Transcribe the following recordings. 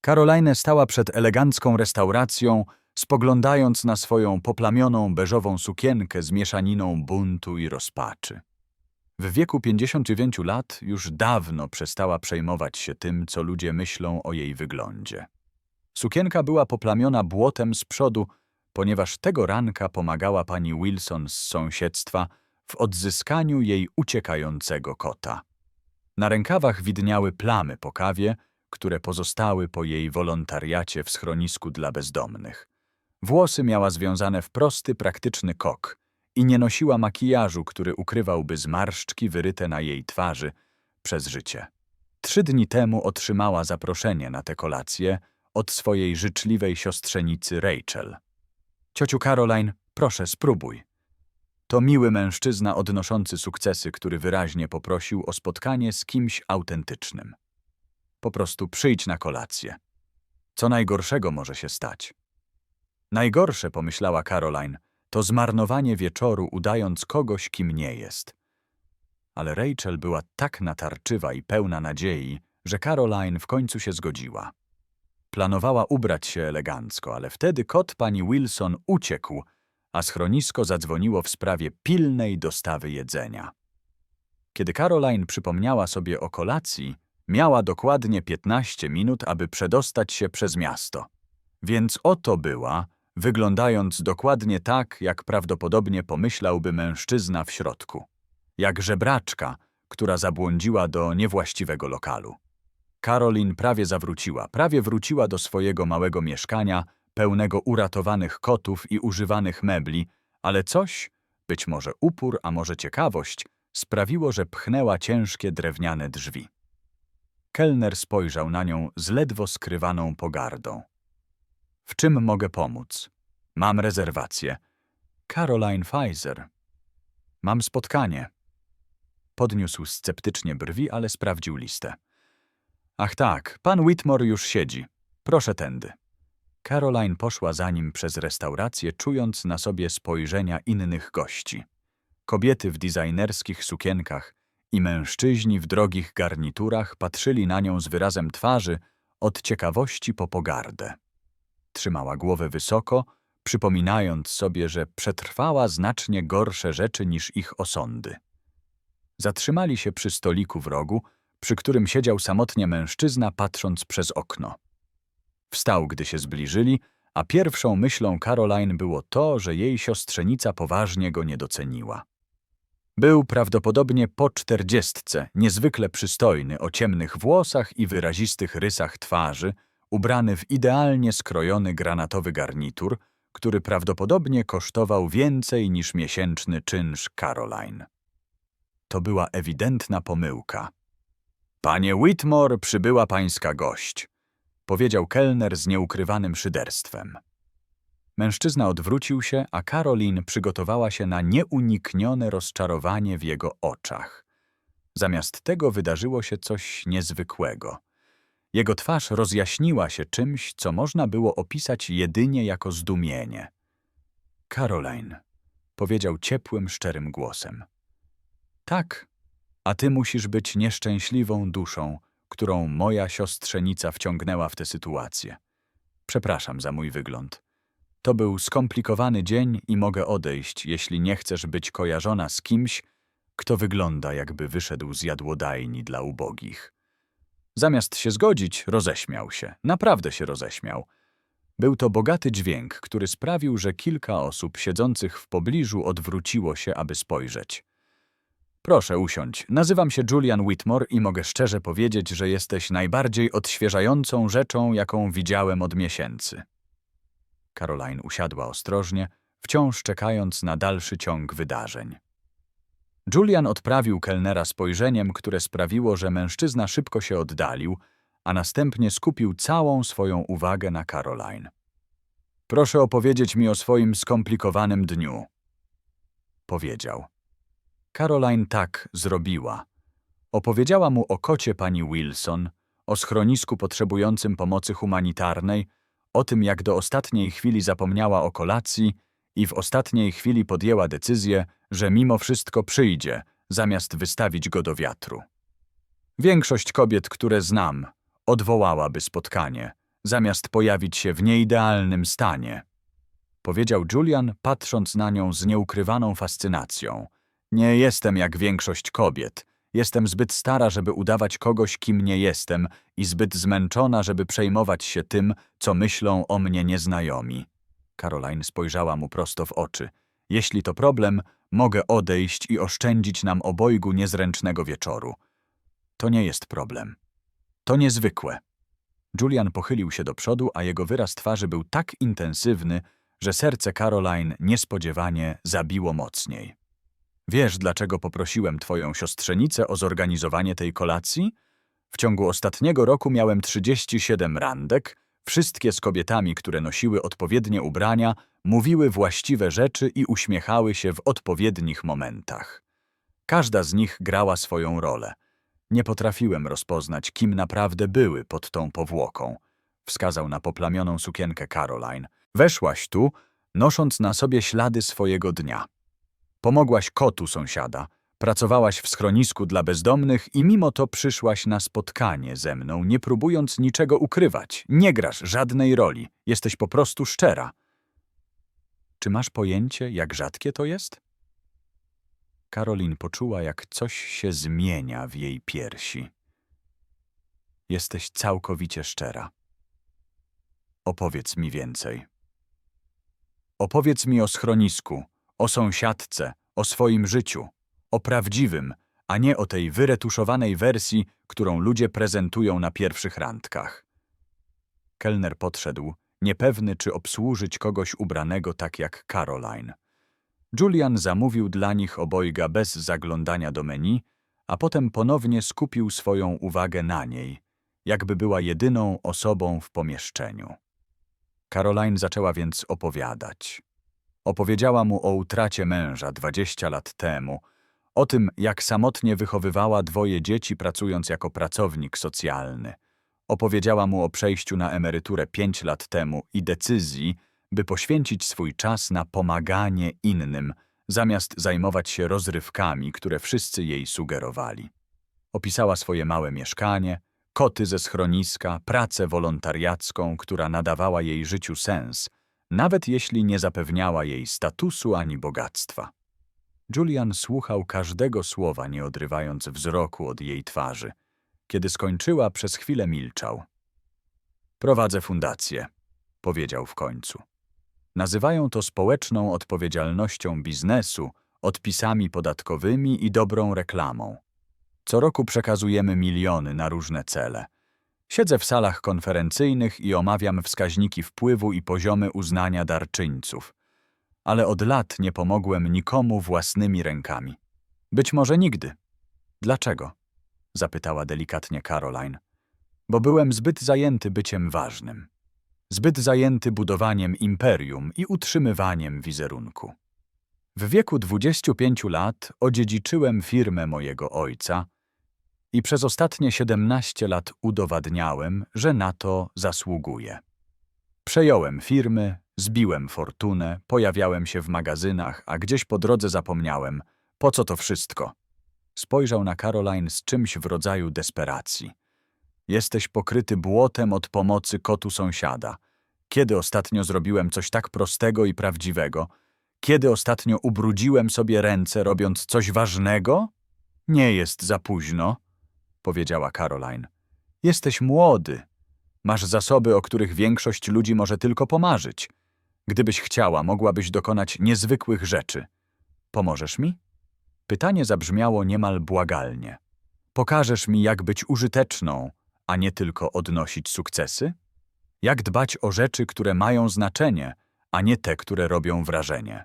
Caroline stała przed elegancką restauracją, spoglądając na swoją poplamioną beżową sukienkę z mieszaniną buntu i rozpaczy. W wieku 59 lat już dawno przestała przejmować się tym, co ludzie myślą o jej wyglądzie. Sukienka była poplamiona błotem z przodu, ponieważ tego ranka pomagała pani Wilson z sąsiedztwa w odzyskaniu jej uciekającego kota. Na rękawach widniały plamy po kawie, które pozostały po jej wolontariacie w schronisku dla bezdomnych. Włosy miała związane w prosty, praktyczny kok i nie nosiła makijażu, który ukrywałby zmarszczki wyryte na jej twarzy przez życie. Trzy dni temu otrzymała zaproszenie na tę kolację od swojej życzliwej siostrzenicy Rachel. Ciociu Caroline, proszę, spróbuj. To miły mężczyzna odnoszący sukcesy, który wyraźnie poprosił o spotkanie z kimś autentycznym. Po prostu przyjdź na kolację. Co najgorszego może się stać? Najgorsze, pomyślała Caroline, to zmarnowanie wieczoru, udając kogoś, kim nie jest. Ale Rachel była tak natarczywa i pełna nadziei, że Caroline w końcu się zgodziła. Planowała ubrać się elegancko, ale wtedy kot pani Wilson uciekł, a schronisko zadzwoniło w sprawie pilnej dostawy jedzenia. Kiedy Caroline przypomniała sobie o kolacji, miała dokładnie 15 minut, aby przedostać się przez miasto. Więc oto była, wyglądając dokładnie tak, jak prawdopodobnie pomyślałby mężczyzna w środku. Jak żebraczka, która zabłądziła do niewłaściwego lokalu. Karolin prawie zawróciła, prawie wróciła do swojego małego mieszkania, pełnego uratowanych kotów i używanych mebli, ale coś, być może upór, a może ciekawość, sprawiło, że pchnęła ciężkie drewniane drzwi. Kelner spojrzał na nią z ledwo skrywaną pogardą. W czym mogę pomóc? Mam rezerwację. Caroline Pfizer. Mam spotkanie. Podniósł sceptycznie brwi, ale sprawdził listę. Ach tak, pan Whitmore już siedzi. Proszę tędy. Caroline poszła za nim przez restaurację, czując na sobie spojrzenia innych gości. Kobiety w designerskich sukienkach i mężczyźni w drogich garniturach patrzyli na nią z wyrazem twarzy od ciekawości po pogardę. Trzymała głowę wysoko, przypominając sobie, że przetrwała znacznie gorsze rzeczy niż ich osądy. Zatrzymali się przy stoliku w rogu, przy którym siedział samotnie mężczyzna, patrząc przez okno. Wstał, gdy się zbliżyli, a pierwszą myślą Caroline było to, że jej siostrzenica poważnie go nie doceniła. Był prawdopodobnie po czterdziestce, niezwykle przystojny, o ciemnych włosach i wyrazistych rysach twarzy, ubrany w idealnie skrojony granatowy garnitur, który prawdopodobnie kosztował więcej niż miesięczny czynsz Caroline. To była ewidentna pomyłka. Panie Whitmore, przybyła pańska gość, powiedział kelner z nieukrywanym szyderstwem. Mężczyzna odwrócił się, a Caroline przygotowała się na nieuniknione rozczarowanie w jego oczach. Zamiast tego wydarzyło się coś niezwykłego. Jego twarz rozjaśniła się czymś, co można było opisać jedynie jako zdumienie. Caroline, powiedział ciepłym, szczerym głosem. Tak, a ty musisz być nieszczęśliwą duszą, którą moja siostrzenica wciągnęła w tę sytuację. Przepraszam za mój wygląd. To był skomplikowany dzień i mogę odejść, jeśli nie chcesz być kojarzona z kimś, kto wygląda jakby wyszedł z jadłodajni dla ubogich. Zamiast się zgodzić, roześmiał się. Naprawdę się roześmiał. Był to bogaty dźwięk, który sprawił, że kilka osób siedzących w pobliżu odwróciło się, aby spojrzeć. Proszę usiądź. Nazywam się Julian Whitmore i mogę szczerze powiedzieć, że jesteś najbardziej odświeżającą rzeczą, jaką widziałem od miesięcy. Caroline usiadła ostrożnie, wciąż czekając na dalszy ciąg wydarzeń. Julian odprawił kelnera spojrzeniem, które sprawiło, że mężczyzna szybko się oddalił, a następnie skupił całą swoją uwagę na Caroline. Proszę opowiedzieć mi o swoim skomplikowanym dniu. Powiedział. Caroline tak zrobiła. Opowiedziała mu o kocie pani Wilson, o schronisku potrzebującym pomocy humanitarnej, o tym, jak do ostatniej chwili zapomniała o kolacji i w ostatniej chwili podjęła decyzję, że mimo wszystko przyjdzie, zamiast wystawić go do wiatru. Większość kobiet, które znam, odwołałaby spotkanie, zamiast pojawić się w nieidealnym stanie. Powiedział Julian, patrząc na nią z nieukrywaną fascynacją. Nie jestem jak większość kobiet. Jestem zbyt stara, żeby udawać kogoś, kim nie jestem i zbyt zmęczona, żeby przejmować się tym, co myślą o mnie nieznajomi. Caroline spojrzała mu prosto w oczy. Jeśli to problem, mogę odejść i oszczędzić nam obojgu niezręcznego wieczoru. To nie jest problem. To niezwykłe. Julian pochylił się do przodu, a jego wyraz twarzy był tak intensywny, że serce Caroline niespodziewanie zabiło mocniej. Wiesz, dlaczego poprosiłem twoją siostrzenicę o zorganizowanie tej kolacji? W ciągu ostatniego roku miałem 37 randek, wszystkie z kobietami, które nosiły odpowiednie ubrania, mówiły właściwe rzeczy i uśmiechały się w odpowiednich momentach. Każda z nich grała swoją rolę. Nie potrafiłem rozpoznać, kim naprawdę były pod tą powłoką. Wskazał na poplamioną sukienkę Caroline. Weszłaś tu, nosząc na sobie ślady swojego dnia. Pomogłaś kotu sąsiada, pracowałaś w schronisku dla bezdomnych i mimo to przyszłaś na spotkanie ze mną, nie próbując niczego ukrywać. Nie grasz żadnej roli, jesteś po prostu szczera. Czy masz pojęcie, jak rzadkie to jest? Karolin poczuła, jak coś się zmienia w jej piersi. Jesteś całkowicie szczera. Opowiedz mi więcej. Opowiedz mi o schronisku, o sąsiadce, o swoim życiu, o prawdziwym, a nie o tej wyretuszowanej wersji, którą ludzie prezentują na pierwszych randkach. Kelner podszedł, niepewny, czy obsłużyć kogoś ubranego tak jak Caroline. Julian zamówił dla nich obojga bez zaglądania do menu, a potem ponownie skupił swoją uwagę na niej, jakby była jedyną osobą w pomieszczeniu. Caroline zaczęła więc opowiadać. Opowiedziała mu o utracie męża 20 lat temu, o tym, jak samotnie wychowywała dwoje dzieci pracując jako pracownik socjalny. Opowiedziała mu o przejściu na emeryturę 5 lat temu i decyzji, by poświęcić swój czas na pomaganie innym, zamiast zajmować się rozrywkami, które wszyscy jej sugerowali. Opisała swoje małe mieszkanie, koty ze schroniska, pracę wolontariacką, która nadawała jej życiu sens, nawet jeśli nie zapewniała jej statusu ani bogactwa. Julian słuchał każdego słowa, nie odrywając wzroku od jej twarzy. Kiedy skończyła, przez chwilę milczał. Prowadzę fundację, powiedział w końcu. Nazywają to społeczną odpowiedzialnością biznesu, odpisami podatkowymi i dobrą reklamą. Co roku przekazujemy miliony na różne cele. Siedzę w salach konferencyjnych i omawiam wskaźniki wpływu i poziomy uznania darczyńców. Ale od lat nie pomogłem nikomu własnymi rękami. Być może nigdy. Dlaczego? zapytała delikatnie Caroline. Bo byłem zbyt zajęty byciem ważnym. Zbyt zajęty budowaniem imperium i utrzymywaniem wizerunku. W wieku 25 lat odziedziczyłem firmę mojego ojca i przez ostatnie 17 lat udowadniałem, że na to zasługuję. Przejąłem firmy, zbiłem fortunę, pojawiałem się w magazynach, a gdzieś po drodze zapomniałem, po co to wszystko. Spojrzał na Caroline z czymś w rodzaju desperacji. Jesteś pokryty błotem od pomocy kotu sąsiada. Kiedy ostatnio zrobiłem coś tak prostego i prawdziwego? Kiedy ostatnio ubrudziłem sobie ręce, robiąc coś ważnego? Nie jest za późno, powiedziała Caroline. Jesteś młody. Masz zasoby, o których większość ludzi może tylko pomarzyć. Gdybyś chciała, mogłabyś dokonać niezwykłych rzeczy. Pomożesz mi? Pytanie zabrzmiało niemal błagalnie. Pokażesz mi, jak być użyteczną, a nie tylko odnosić sukcesy? Jak dbać o rzeczy, które mają znaczenie, a nie te, które robią wrażenie?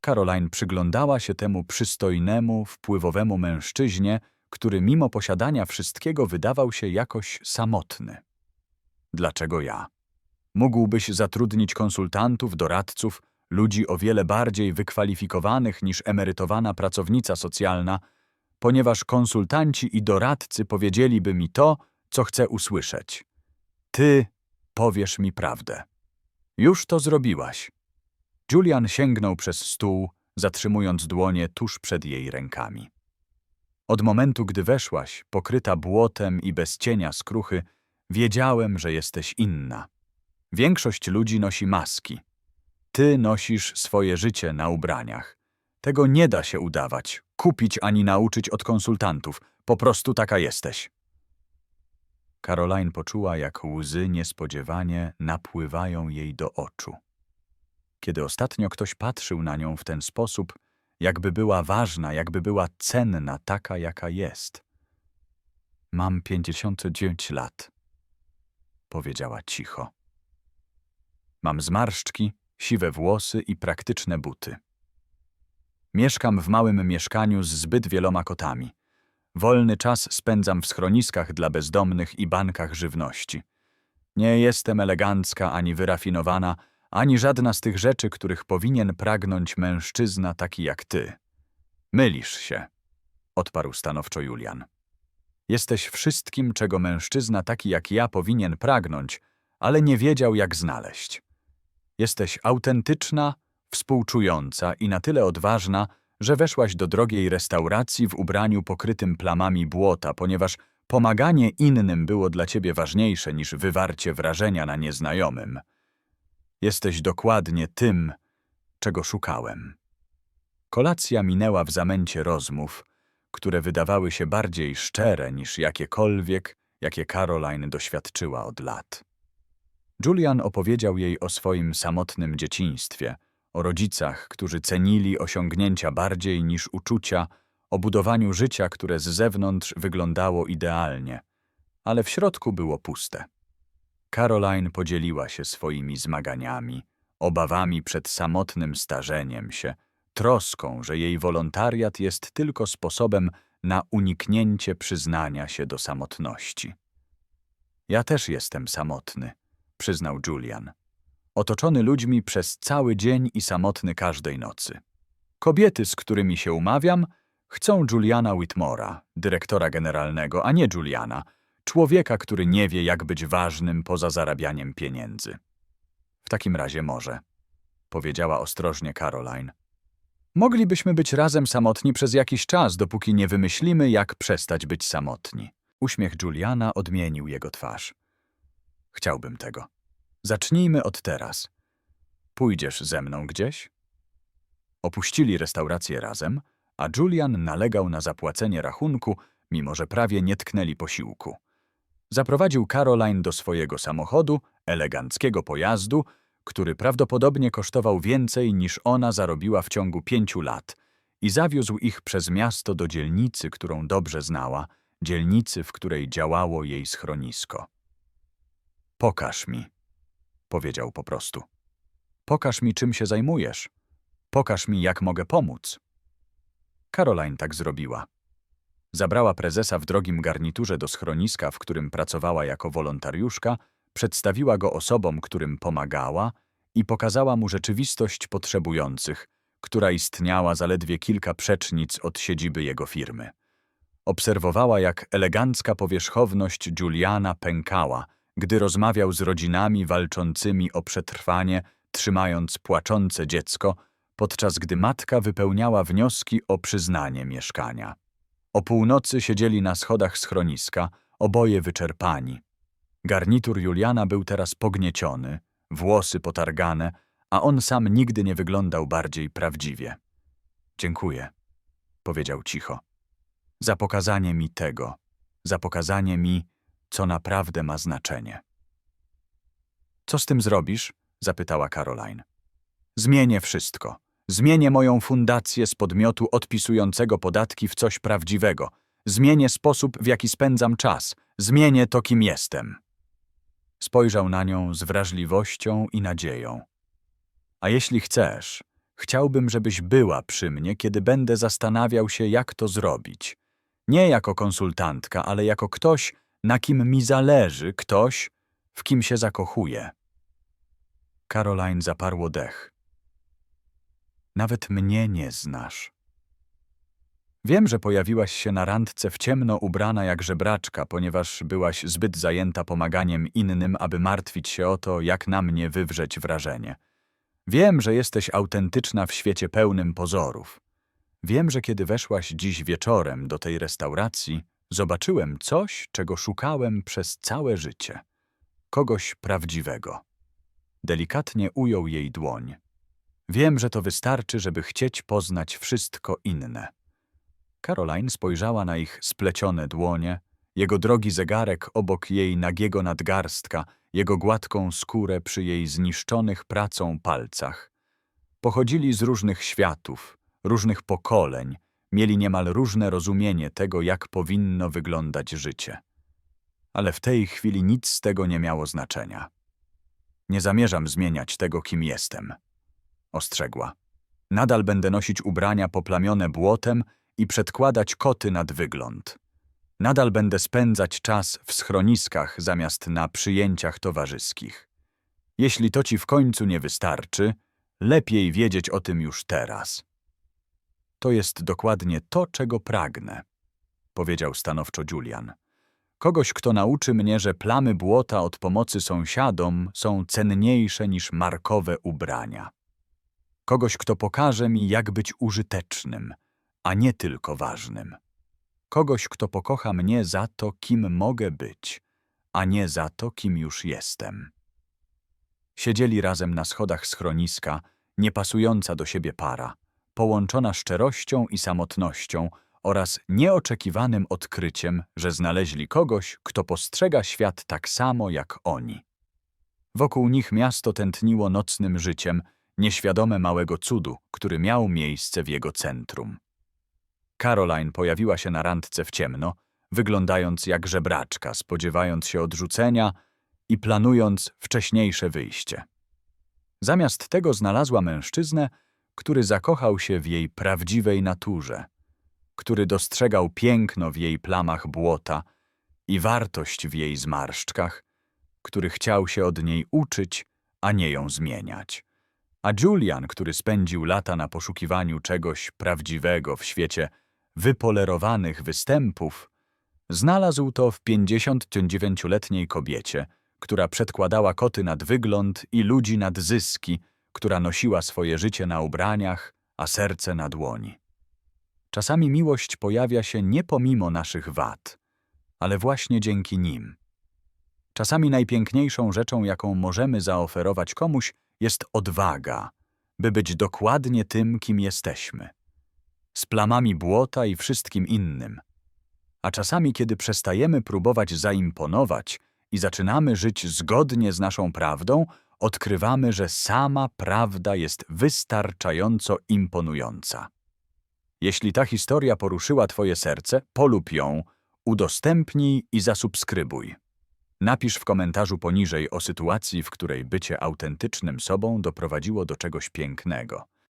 Caroline przyglądała się temu przystojnemu, wpływowemu mężczyźnie, który mimo posiadania wszystkiego wydawał się jakoś samotny. Dlaczego ja? Mógłbyś zatrudnić konsultantów, doradców, ludzi o wiele bardziej wykwalifikowanych niż emerytowana pracownica socjalna, ponieważ konsultanci i doradcy powiedzieliby mi to, co chcę usłyszeć. Ty powiesz mi prawdę. Już to zrobiłaś. Julian sięgnął przez stół, zatrzymując dłonie tuż przed jej rękami. Od momentu, gdy weszłaś, pokryta błotem i bez cienia skruchy, Wiedziałem, że jesteś inna. Większość ludzi nosi maski. Ty nosisz swoje życie na ubraniach. Tego nie da się udawać, kupić ani nauczyć od konsultantów. Po prostu taka jesteś. Caroline poczuła, jak łzy niespodziewanie napływają jej do oczu. Kiedy ostatnio ktoś patrzył na nią w ten sposób, jakby była ważna, jakby była cenna taka, jaka jest. Mam pięćdziesiąt dziewięć lat, powiedziała cicho. Mam zmarszczki, siwe włosy i praktyczne buty. Mieszkam w małym mieszkaniu z zbyt wieloma kotami. Wolny czas spędzam w schroniskach dla bezdomnych i bankach żywności. Nie jestem elegancka ani wyrafinowana, ani żadna z tych rzeczy, których powinien pragnąć mężczyzna taki jak ty. Mylisz się, odparł stanowczo Julian. Jesteś wszystkim, czego mężczyzna taki jak ja powinien pragnąć, ale nie wiedział, jak znaleźć. Jesteś autentyczna, współczująca i na tyle odważna, że weszłaś do drogiej restauracji w ubraniu pokrytym plamami błota, ponieważ pomaganie innym było dla ciebie ważniejsze niż wywarcie wrażenia na nieznajomym. Jesteś dokładnie tym, czego szukałem. Kolacja minęła w zamęcie rozmów, które wydawały się bardziej szczere niż jakiekolwiek, jakie Caroline doświadczyła od lat. Julian opowiedział jej o swoim samotnym dzieciństwie, o rodzicach, którzy cenili osiągnięcia bardziej niż uczucia, o budowaniu życia, które z zewnątrz wyglądało idealnie, ale w środku było puste. Caroline podzieliła się swoimi zmaganiami, obawami przed samotnym starzeniem się, troską, że jej wolontariat jest tylko sposobem na uniknięcie przyznania się do samotności. Ja też jestem samotny, przyznał Julian. Otoczony ludźmi przez cały dzień i samotny każdej nocy. Kobiety, z którymi się umawiam, chcą Juliana Whitmora, dyrektora generalnego, a nie Juliana, człowieka, który nie wie, jak być ważnym poza zarabianiem pieniędzy. W takim razie może, powiedziała ostrożnie Caroline. Moglibyśmy być razem samotni przez jakiś czas, dopóki nie wymyślimy, jak przestać być samotni. Uśmiech Juliana odmienił jego twarz. Chciałbym tego. Zacznijmy od teraz. Pójdziesz ze mną gdzieś? Opuścili restaurację razem, a Julian nalegał na zapłacenie rachunku, mimo że prawie nie tknęli posiłku. Zaprowadził Caroline do swojego samochodu, eleganckiego pojazdu, który prawdopodobnie kosztował więcej niż ona zarobiła w ciągu pięciu lat i zawiózł ich przez miasto do dzielnicy, którą dobrze znała, dzielnicy, w której działało jej schronisko. Pokaż mi, powiedział po prostu. Pokaż mi, czym się zajmujesz. Pokaż mi, jak mogę pomóc. Caroline tak zrobiła. Zabrała prezesa w drogim garniturze do schroniska, w którym pracowała jako wolontariuszka, przedstawiła go osobom, którym pomagała i pokazała mu rzeczywistość potrzebujących, która istniała zaledwie kilka przecznic od siedziby jego firmy. Obserwowała, jak elegancka powierzchowność Juliana pękała, gdy rozmawiał z rodzinami walczącymi o przetrwanie, trzymając płaczące dziecko, podczas gdy matka wypełniała wnioski o przyznanie mieszkania. O północy siedzieli na schodach schroniska, oboje wyczerpani. Garnitur Juliana był teraz pognieciony, włosy potargane, a on sam nigdy nie wyglądał bardziej prawdziwie. Dziękuję, powiedział cicho. Za pokazanie mi tego, za pokazanie mi, co naprawdę ma znaczenie. Co z tym zrobisz? zapytała Caroline. Zmienię wszystko. Zmienię moją fundację z podmiotu odpisującego podatki w coś prawdziwego. Zmienię sposób, w jaki spędzam czas. Zmienię to, kim jestem. Spojrzał na nią z wrażliwością i nadzieją. A jeśli chcesz, chciałbym, żebyś była przy mnie, kiedy będę zastanawiał się, jak to zrobić. Nie jako konsultantka, ale jako ktoś, na kim mi zależy, ktoś, w kim się zakochuje. Caroline zaparło dech. Nawet mnie nie znasz. Wiem, że pojawiłaś się na randce w ciemno ubrana jak żebraczka, ponieważ byłaś zbyt zajęta pomaganiem innym, aby martwić się o to, jak na mnie wywrzeć wrażenie. Wiem, że jesteś autentyczna w świecie pełnym pozorów. Wiem, że kiedy weszłaś dziś wieczorem do tej restauracji, Zobaczyłem coś, czego szukałem przez całe życie. Kogoś prawdziwego. Delikatnie ujął jej dłoń. Wiem, że to wystarczy, żeby chcieć poznać wszystko inne. Caroline spojrzała na ich splecione dłonie, jego drogi zegarek obok jej nagiego nadgarstka, jego gładką skórę przy jej zniszczonych pracą palcach. Pochodzili z różnych światów, różnych pokoleń, mieli niemal różne rozumienie tego, jak powinno wyglądać życie. Ale w tej chwili nic z tego nie miało znaczenia. Nie zamierzam zmieniać tego, kim jestem, ostrzegła. Nadal będę nosić ubrania poplamione błotem i przedkładać koty nad wygląd. Nadal będę spędzać czas w schroniskach zamiast na przyjęciach towarzyskich. Jeśli to ci w końcu nie wystarczy, lepiej wiedzieć o tym już teraz. To jest dokładnie to, czego pragnę, powiedział stanowczo Julian. Kogoś, kto nauczy mnie, że plamy błota od pomocy sąsiadom są cenniejsze niż markowe ubrania. Kogoś, kto pokaże mi, jak być użytecznym, a nie tylko ważnym. Kogoś, kto pokocha mnie za to, kim mogę być, a nie za to, kim już jestem. Siedzieli razem na schodach schroniska, niepasująca do siebie para, połączona szczerością i samotnością oraz nieoczekiwanym odkryciem, że znaleźli kogoś, kto postrzega świat tak samo jak oni. Wokół nich miasto tętniło nocnym życiem, nieświadome małego cudu, który miał miejsce w jego centrum. Caroline pojawiła się na randce w ciemno, wyglądając jak żebraczka, spodziewając się odrzucenia i planując wcześniejsze wyjście. Zamiast tego znalazła mężczyznę, który zakochał się w jej prawdziwej naturze, który dostrzegał piękno w jej plamach błota i wartość w jej zmarszczkach, który chciał się od niej uczyć, a nie ją zmieniać. A Julian, który spędził lata na poszukiwaniu czegoś prawdziwego w świecie wypolerowanych występów, znalazł to w 59-letniej kobiecie, która przedkładała koty nad wygląd i ludzi nad zyski, która nosiła swoje życie na ubraniach, a serce na dłoni. Czasami miłość pojawia się nie pomimo naszych wad, ale właśnie dzięki nim. Czasami najpiękniejszą rzeczą, jaką możemy zaoferować komuś, jest odwaga, by być dokładnie tym, kim jesteśmy. Z plamami błota i wszystkim innym. A czasami, kiedy przestajemy próbować zaimponować i zaczynamy żyć zgodnie z naszą prawdą, odkrywamy, że sama prawda jest wystarczająco imponująca. Jeśli ta historia poruszyła Twoje serce, polub ją, udostępnij i zasubskrybuj. Napisz w komentarzu poniżej o sytuacji, w której bycie autentycznym sobą doprowadziło do czegoś pięknego.